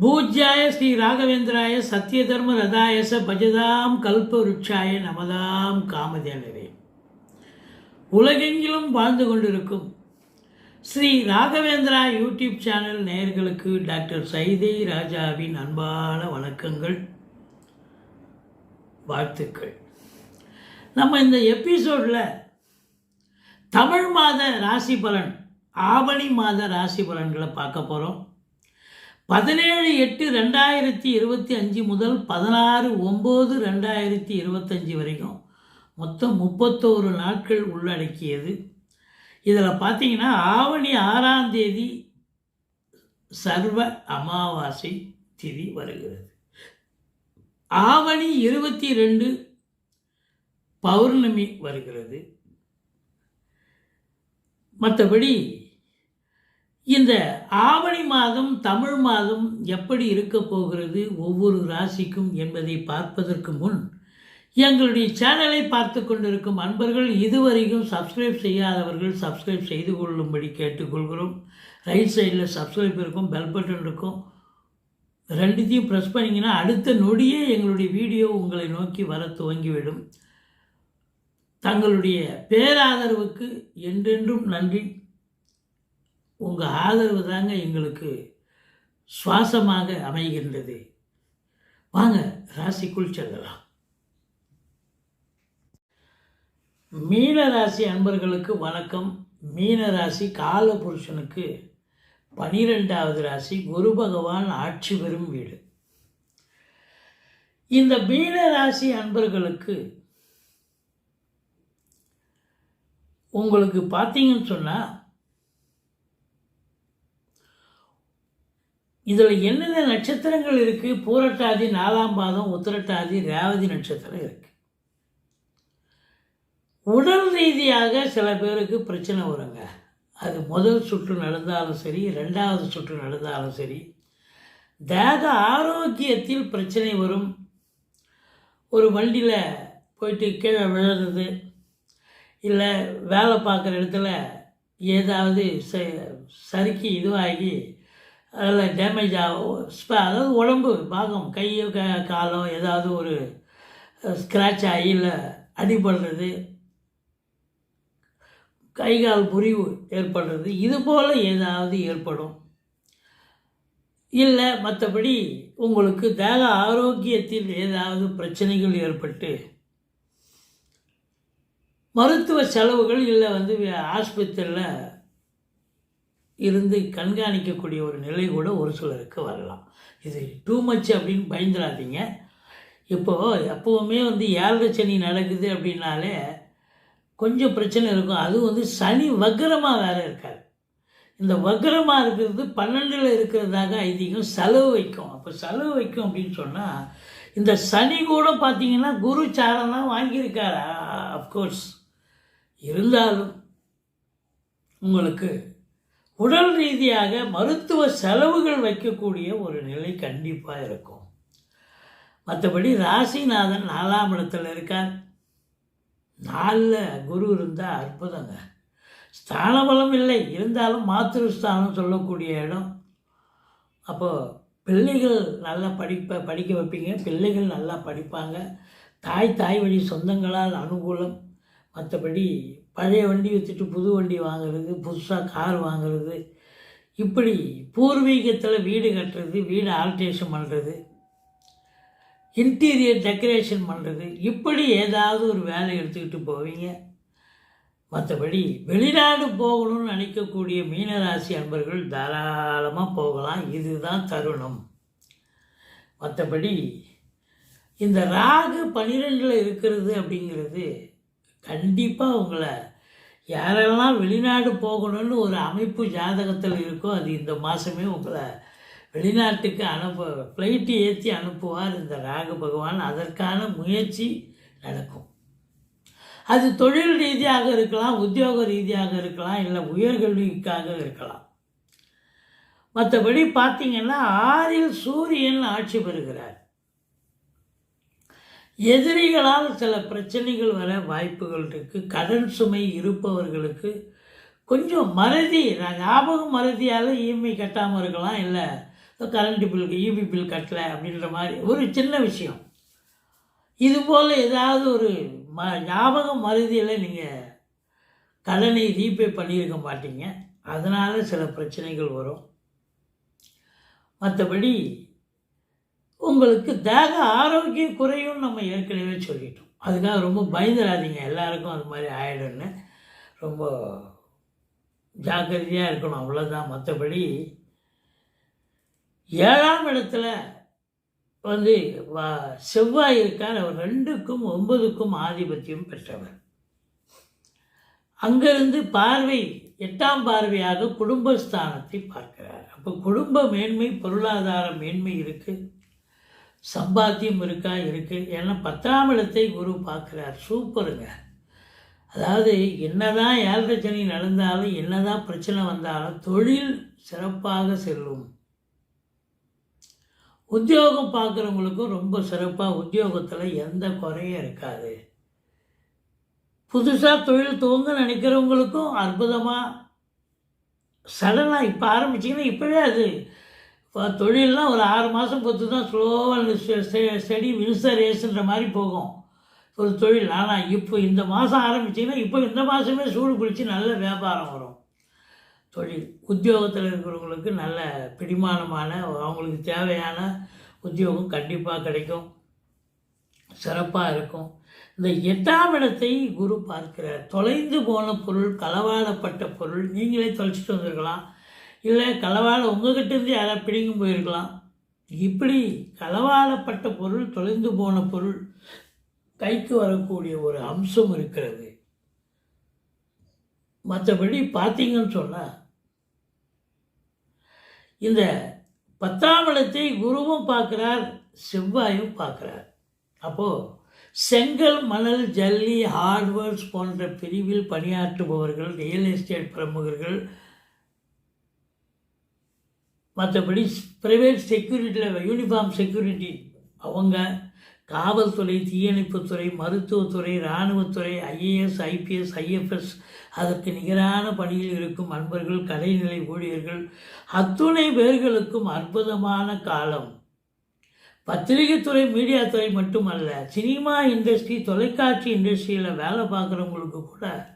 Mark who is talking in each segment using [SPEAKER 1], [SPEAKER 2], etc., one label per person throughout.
[SPEAKER 1] பூஜ்யாய ஸ்ரீ ராகவேந்திராய சத்திய தர்ம ரதாயச பஜதாம் கல்ப கல்பவருட்சாய நமதாம் காமதேனரே உலகெங்கிலும் வாழ்ந்து கொண்டிருக்கும் ஸ்ரீ ராகவேந்திரா யூடியூப் சேனல் நேயர்களுக்கு டாக்டர் சைதை ராஜாவின் அன்பான வணக்கங்கள் வாழ்த்துக்கள். நம்ம இந்த எபிசோடில் தமிழ் மாத ராசி பலன் ஆவணி மாத ராசி பலன்களை பார்க்க போகிறோம் பதினேழு எட்டு ரெண்டாயிரத்தி இருபத்தி அஞ்சு முதல் பதினாறு ஒம்பது ரெண்டாயிரத்தி இருபத்தஞ்சி வரைக்கும் மொத்தம் முப்பத்தோரு நாட்கள் உள்ளடக்கியது. இதில் பார்த்தீங்கன்னா ஆவணி ஆறாம் தேதி சர்வ அமாவாசை திதி வருகிறது. ஆவணி இருபத்தி ரெண்டு பௌர்ணமி வருகிறது. மற்றபடி இந்த ஆவணி மாதம் தமிழ் மாதம் எப்படி இருக்க போகிறது ஒவ்வொரு ராசிக்கும் என்பதை பார்ப்பதற்கு முன் எங்களுடைய சேனலை பார்த்து கொண்டிருக்கும் அன்பர்கள் இதுவரைக்கும் சப்ஸ்கிரைப் செய்யாதவர்கள் சப்ஸ்கிரைப் செய்து கொள்ளும்படி கேட்டுக்கொள்கிறோம். ரைட் சைடில் சப்ஸ்கிரைப் இருக்கும் பெல் பட்டன் இருக்கும். ரெண்டுத்தையும் ப்ரெஸ் பண்ணிங்கன்னா அடுத்த நொடியே எங்களுடைய வீடியோ உங்களை நோக்கி வர துவங்கிவிடும். தங்களுடைய பேராதரவுக்கு என்றென்றும் நன்றி. உங்கள் ஆதரவு தாங்க எங்களுக்கு சுவாசமாக அமைகின்றது. வாங்க ராசிக்குள் செல்லலாம். மீன ராசி அன்பர்களுக்கு வணக்கம். மீன ராசி கால புருஷனுக்கு பனிரெண்டாவது ராசி குரு பகவான் ஆட்சி பெறும் வீடு. இந்த மீன ராசி அன்பர்களுக்கு உங்களுக்கு பார்த்தீங்கன்னு சொன்னால் இதில் என்னென்ன நட்சத்திரங்கள் இருக்குது பூரட்டாதி நாலாம் பாதம் உத்திரட்டாதி ரேவதி நட்சத்திரம் இருக்குது உடல் ரீதியாக சில பேருக்கு பிரச்சனை வருங்க. அது முதல் சுற்று நடந்தாலும் சரி ரெண்டாவது சுற்று நடந்தாலும் சரி தேக ஆரோக்கியத்தில் பிரச்சனை வரும். ஒரு வண்டியில் போயிட்டு கீழே விழுறது இல்லை வேலை பார்க்குற இடத்துல ஏதாவது ச சறுக்கி இதுவாகி அதில் டேமேஜ் ஆகும் ஸ்பே அதாவது உடம்பு பாகம் கையோ க காலோ ஏதாவது ஒரு ஸ்க்ராட்ச் ஆகி இல்லை அடிபடுறது கை கால் புரிவு ஏற்படுறது இது போல் ஏதாவது ஏற்படும். இல்லை மற்றபடி உங்களுக்கு தேக ஆரோக்கியத்தில் ஏதாவது பிரச்சனைகள் ஏற்பட்டு மருத்துவ செலவுகள் இல்லை வந்து ஆஸ்பத்திரியில் இருந்து கண்காணிக்கக்கூடிய ஒரு நிலை கூட ஒரு சிலருக்கு வரலாம். இது டூ மச் அப்படின்னு பயந்துடாதீங்க இப்போது எப்போவுமே வந்து ஏழரை சனி நடக்குது அப்படின்னாலே கொஞ்சம் பிரச்சனை இருக்கும். அது வந்து சனி வக்கரமாக வேறு இருக்காது இந்த வக்கரமாக இருக்கிறது பன்னெண்டில் இருக்கிறதாக ஐதீகம் செலவு வைக்கும். அப்போ செலவு வைக்கும் அப்படின்னு சொன்னால் இந்த சனி கூட பார்த்தீங்கன்னா குரு சாரம் தான் வாங்கியிருக்காரு? அஃப்கோர்ஸ் இருந்தாலும் உங்களுக்கு உடல் ரீதியாக மருத்துவ செலவுகள் வைக்கக்கூடிய ஒரு நிலை கண்டிப்பாக இருக்கும். மற்றபடி ராசிநாதன் நாலாம் இடத்துல இருக்கார். நாலில் குரு இருந்தால் அற்புதங்க. ஸ்தான பலம் இல்லை. இருந்தாலும் மாத்திருஸ்தானம் சொல்லக்கூடிய இடம். அப்போது பிள்ளைகள் நல்லா படிப்ப படிக்க வைப்பீங்க. பிள்ளைகள் நல்லா படிப்பாங்க. தாய் தாய் வழி சொந்தங்களால் அனுகூலம். மற்றபடி பழைய வண்டி விற்றுட்டு புது வண்டி வாங்குறது புதுசாக கார் வாங்குறது இப்படி பூர்வீகத்தில் வீடு கட்டுறது வீடு ஆல்ட்ரேஷன் பண்ணுறது இன்டீரியர் டெக்கரேஷன் பண்ணுறது இப்படி ஏதாவது ஒரு வேலை எடுத்துக்கிட்டு போவீங்க. மற்றபடி வெளிநாடு போகணும்னு நினைக்கக்கூடிய மீனராசி அன்பர்கள் தாராளமாக போகலாம். இதுதான் தருணம். மற்றபடி இந்த ராகு பனிரெண்டில் இருக்கிறது அப்படிங்கிறது கண்டிப்பாக உங்களை யாரெல்லாம் வெளிநாடு போகணும்னு ஒரு அமைப்பு ஜாதகத்தில் இருக்கோ அது இந்த மாதமே உங்களை வெளிநாட்டுக்கு அனுப்ப ஃப்ளைட்டு ஏற்றி அனுப்புவார் இந்த ராகு பகவான். அதற்கான முயற்சி நடக்கும். அது தொழில் ரீதியாக இருக்கலாம் உத்தியோக ரீதியாக இருக்கலாம் இல்லை உயர்கல்விக்காக இருக்கலாம். மற்றபடி பார்த்தீங்கன்னா ஆறில் சூரியன் ஆட்சி பெறுகிறார். எதிரிகளால் சில பிரச்சனைகள் வர வாய்ப்புகள் இருக்குது கடன் சுமை இருப்பவர்களுக்கு கொஞ்சம் மறதி ஞாபகம் மறதியால் இஎம்ஐ கட்டாமல் இருக்கலாம் இல்லை கரண்ட் பில்லுக்கு இபி பில் கட்டலை அப்படின்ற மாதிரி ஒரு சின்ன விஷயம். இது போல் ஏதாவது ஒரு ம ஞாபகம் மறதியில் நீங்கள் கடனை ரீபே பண்ணியிருக்க மாட்டீங்க. அதனால் சில பிரச்சனைகள் வரும். மற்றபடி உங்களுக்கு தேக ஆரோக்கியம் குறையும் நம்ம ஏற்கனவே சொல்லிட்டோம். அதுக்காக ரொம்ப பயந்துடாதீங்க. எல்லாருக்கும் அது மாதிரி ஆயிடும்னு ரொம்ப ஜாக்கிரதையாக இருக்கணும். அவ்வளோதான் மற்றபடி ஏழாம் இடத்துல வந்து செவ்வாய் இருக்கார். அவர் ரெண்டுக்கும் ஒன்பதுக்கும் ஆதிபத்தியம் பெற்றவர். அங்கிருந்து பார்வை எட்டாம் பார்வையாக குடும்பஸ்தானத்தை பார்க்கிறார். அப்போ குடும்ப மேன்மை பொருளாதார மேன்மை இருக்குது சம்பாத்தியம் இருக்கா? இருக்கு. ஏன்னா பத்தாம் இடத்தை குரு பார்க்குறார். சூப்பருங்க. அதாவது என்னதான் ஏழரை நடந்தாலும் என்னதான் பிரச்சனை வந்தாலும் தொழில் சிறப்பாக செல்லும். உத்தியோகம் பார்க்குறவங்களுக்கும் ரொம்ப சிறப்பாக உத்தியோகத்தில் எந்த குறையும் இருக்காது. புதுசாக தொழில் துவங்க நினைக்கிறவங்களுக்கும் அற்புதமாக சடனாக இப்போ ஆரம்பிச்சிங்கன்னா இப்போவே அது தொழில்லாம் ஒரு ஆறு மாதம் பொறுத்து தான் ஸ்லோவாக ஸ்டடி வின்சர் ரேஸுன்ற மாதிரி போகும். ஒரு தொழில். ஆனால் இப்போ இந்த மாதம் ஆரம்பிச்சிங்கன்னா இப்போ இந்த மாதமே சூடு பிடிச்சி நல்ல வியாபாரம் வரும். தொழில். உத்தியோகத்தில் இருக்கிறவங்களுக்கு நல்ல பிடிமானமான அவங்களுக்கு தேவையான உத்தியோகம் கண்டிப்பாக கிடைக்கும். சிறப்பாக இருக்கும். இந்த எட்டாம் இடத்தை குரு பார்க்கிறார். தொலைந்து போன பொருள் களவாடப்பட்ட பொருள் நீங்களே தொலைச்சிட்டு வந்திருக்கலாம். இல்லை களவாட உங்ககிட்ட இருந்து யாராவது பிடிங்கும் போயிருக்கலாம். இப்படி களவாலப்பட்ட பொருள் தொலைந்து போன பொருள் கைக்கு வரக்கூடிய ஒரு அம்சம் இருக்கிறது. மற்றபடி பார்த்தீங்கன்னு சொன்னால் இந்த பத்தாம் இடத்தை குருவும் பார்க்குறார் செவ்வாயும் பார்க்குறார். அப்போது செங்கல் மணல் ஜல்லி ஹார்ட்வேர்ஸ் போன்ற பிரிவில் பணியாற்றுபவர்கள் ரியல் எஸ்டேட் பிரமுகர்கள் மற்றபடி ப்ரைவேட் செக்யூரிட்டியில் யூனிஃபார்ம் செக்யூரிட்டி அவங்க காவல்துறை தீயணைப்புத்துறை மருத்துவத்துறை இராணுவத்துறை ஐஏஎஸ் ஐபிஎஸ் ஐஎஃப்எஸ் அதற்கு நிகரான பணியில் இருக்கும் அன்பர்கள் கலைநிலை ஊழியர்கள் அத்துணை பேர்களுக்கும் அற்புதமான காலம். பத்திரிகைத்துறை மீடியாத்துறை மட்டுமல்ல சினிமா இண்டஸ்ட்ரி தொலைக்காட்சி இண்டஸ்ட்ரியில் வேலை பார்க்குறவங்களுக்கு கூட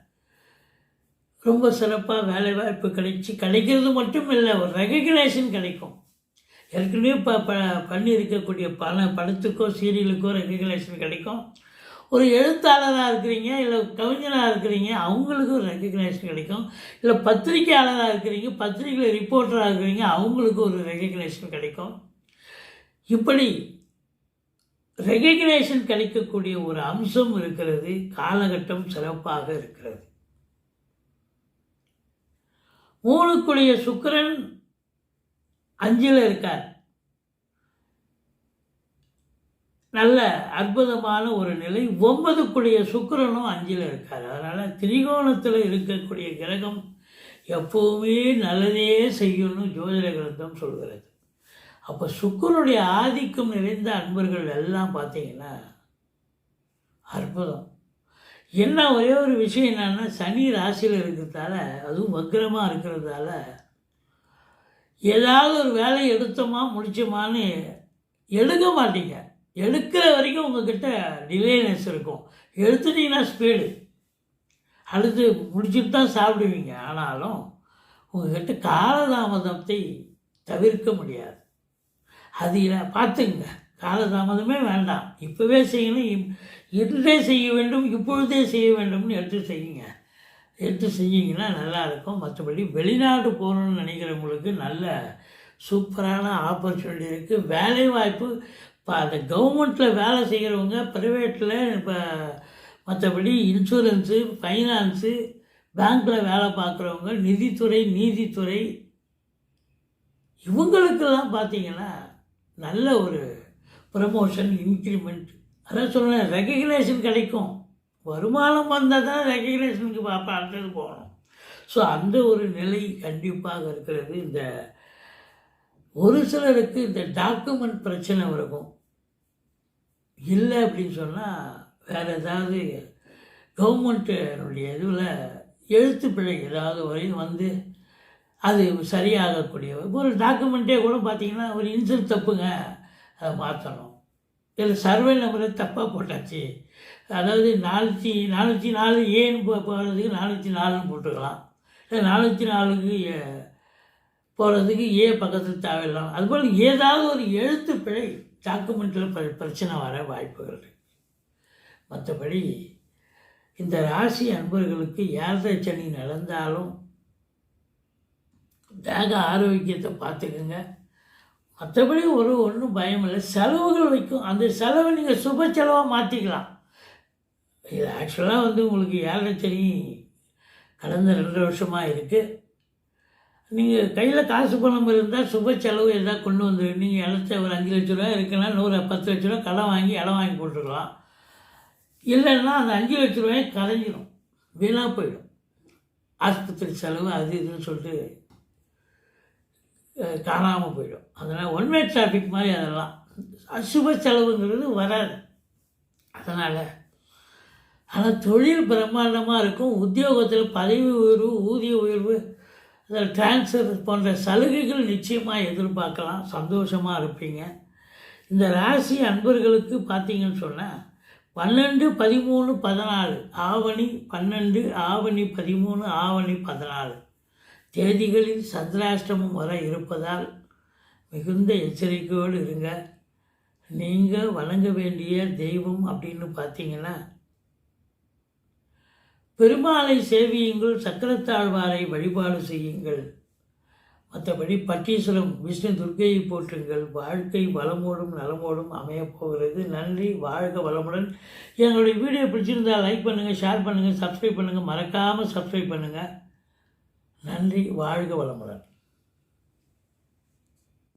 [SPEAKER 1] ரொம்ப சிறப்பாக வேலை வாய்ப்பு கிடைச்சி கிடைக்கிறது மட்டும் இல்லை ஒரு ரெகக்னேஷன் கிடைக்கும். ஏற்கனவே ப ப பண்ணியிருக்கக்கூடிய பல படத்துக்கோ சீரியலுக்கோ ரெகக்னேஷன் கிடைக்கும். ஒரு எழுத்தாளராக இருக்கிறீங்க இல்லை கவிஞராக இருக்கிறீங்க அவங்களுக்கும் ரெகக்னேஷன் கிடைக்கும். இல்லை பத்திரிகையாளராக இருக்கிறீங்க பத்திரிகையில் ரிப்போர்ட்டராக இருக்கிறீங்க அவங்களுக்கு ஒரு ரெகக்னேஷன் கிடைக்கும். இப்படி ரெகக்னேஷன் கிடைக்கக்கூடிய ஒரு அம்சம் இருக்கிறது காலகட்டம் சிறப்பாக இருக்கிறது. மூணுக்குரிய சுக்கிரன் அஞ்சில் இருக்கார். நல்ல அற்புதமான ஒரு நிலை. ஒன்பதுக்குரிய சுக்கிரனும் அஞ்சில் இருக்கார். அதனால் திரிகோணத்தில் இருக்கக்கூடிய கிரகம் எப்போவுமே நல்லதே செய்யணும்னு ஜோதிட கிரந்தம் சொல்கிறது. அப்போ சுக்கரனுடைய ஆதிக்கம் நிறைந்த அன்பர்கள் எல்லாம் பார்த்தீங்கன்னா அற்புதம். என்ன ஒரே ஒரு விஷயம் என்னென்னா சனி ராசியில் இருக்கிறதால அதுவும் வக்ரமாக இருக்கிறதால ஏதாவது ஒரு வேலை எடுத்தோமா முடிச்சோமான்னு எடுக்க மாட்டீங்க. எடுக்கிற வரைக்கும் உங்ககிட்ட டிலேனஸ் இருக்கும். எடுத்துட்டீங்கன்னா ஸ்பீடு அடுத்து முடிச்சுட்டு தான் சாப்பிடுவீங்க. ஆனாலும் உங்ககிட்ட காலதாமதத்தை தவிர்க்க முடியாது. அது பார்த்துங்க காலதாமதமே வேண்டாம். இப்போவே செய்யணும். இப்- செய்ய வேண்டும் இப்பொழுதே செய்ய வேண்டும்னு எடுத்து செய்யுங்க. எடுத்து செஞ்சிங்கன்னா நல்லா இருக்கும் மற்றபடி வெளிநாடு போகணும்னு நினைக்கிறவங்களுக்கு நல்ல சூப்பரான ஆப்பர்ச்சுனிட்டி இருக்குது வேலை வாய்ப்பு இப்போ அந்த கவர்மெண்ட்டில் வேலை செய்கிறவங்க ப்ரைவேட்டில் இப்போ மற்றபடி இன்சூரன்ஸு ஃபைனான்ஸு பேங்க்கில் வேலை பார்க்குறவங்க நிதித்துறை நீதித்துறை இவங்களுக்கெல்லாம் பார்த்திங்கன்னா நல்ல ஒரு ப்ரமோஷன் இன்க்ரிமெண்ட் அதான் சொல்கிறேன் ரெகக்னேஷன் கிடைக்கும். வருமானம் வந்தால் தான் ரெகக்னேஷனுக்கு பார்ப்பா அடுத்தது போகணும். ஸோ அந்த ஒரு நிலை கண்டிப்பாக இருக்கிறது. இந்த ஒரு சிலருக்கு இந்த டாக்குமெண்ட் பிரச்சனை இருக்கும் இல்லை அப்படின்னு சொன்னால் வேறு ஏதாவது கவர்மெண்ட்டுடைய இதில் எழுத்து பிழை ஏதாவது வரையும் வந்து அது சரியாகக்கூடிய ஒரு டாக்குமெண்ட்டே கூட பார்த்தீங்கன்னா ஒரு இன்சல் தப்புங்க. அதை மாற்றணும் இதில் சர்வே நம்பரை தப்பாக போட்டாச்சு. அதாவது நானூற்றி நானூற்றி நாலு ஏன்னு போ போகிறதுக்கு நானூற்றி நாலுன்னு போட்டுக்கலாம். இல்லை நானூற்றி நாலுக்கு ஏ போகிறதுக்கு ஏ பக்கத்தில் தேவையில்லாம். அதுபோல் ஏதாவது ஒரு எழுத்து பிழை டாக்குமெண்ட்டில் ப பிரச்சனை வர வாய்ப்புகள் இருக்கு. மற்றபடி இந்த ராசி அன்பர்களுக்கு ஏழரை சனி நடந்தாலும் தேக ஆரோக்கியத்தை பார்த்துக்குங்க. மற்றபடி ஒரு ஒன்றும் பயம் இல்லை. செலவுகள் வைக்கும். அந்த செலவை நீங்கள் சுப செலவாக மாற்றிக்கலாம் இது ஆக்சுவலாக வந்து உங்களுக்கு ஏழரை சனி கடந்த ரெண்டு வருஷமாக இருக்குது நீங்கள் கையில் காசு பணம் இருந்தால் சுப செலவு எதாவது கொண்டு வந்து நீங்கள் இடத்த ஒரு அஞ்சு லட்ச ரூபா இருக்குன்னா நூறு பத்து லட்ச ரூபா கடன் வாங்கி இடம் வாங்கி போட்டுக்கலாம். இல்லைன்னா அந்த அஞ்சு லட்ச ரூபாயும் கரைஞ்சிடும் வீணாக போயிடும். ஆஸ்பத்திரி செலவு அது இதுன்னு சொல்லிட்டு காணாமல் போயிடும். அதனால் ஒன்வே டிராஃபிக் மாதிரி அதெல்லாம். அசுப செலவுங்கிறது வராது. அதனால் ஆனால் தொழில் பிரம்மாண்டமாக இருக்கும். உத்தியோகத்தில் பதவி உயர்வு ஊதிய உயர்வு அதில் டிரான்ஸ்ஃபர் போன்ற சலுகைகள் நிச்சயமாக எதிர்பார்க்கலாம். சந்தோஷமாக இருப்பீங்க. இந்த ராசி அன்பர்களுக்கு பார்த்தீங்கன்னு சொன்னால் பன்னெண்டு பதிமூணு பதினாலு ஆவணி பன்னெண்டு ஆவணி பதிமூணு ஆவணி பதினாலு. தேதிகளில் சந்திராஷ்டமம் வர இருப்பதால் மிகுந்த எச்சரிக்கையோடு இருங்க. நீங்கள் வணங்க வேண்டிய தெய்வம் அப்படின்னு பார்த்தீங்கன்னா பெருமாளை சேவியுங்கள் சக்கரத்தாழ்வாரை வழிபாடு செய்யுங்கள். மற்றபடி பட்டீஸ்வரம் விஷ்ணு துர்க்கையை போற்றுங்கள். வாழ்க்கை வளமோடும் நலமோடும் அமையப் போகிறது. நன்றி. வாழ்க வளமுடன். எங்களுடைய வீடியோ பிடிச்சிருந்தால் லைக் பண்ணுங்கள் ஷேர் பண்ணுங்கள் சப்ஸ்கிரைப் பண்ணுங்கள் மறக்காமல் சப்ஸ்கிரைப் பண்ணுங்கள் நன்றி வாழ்க வளமுடன்.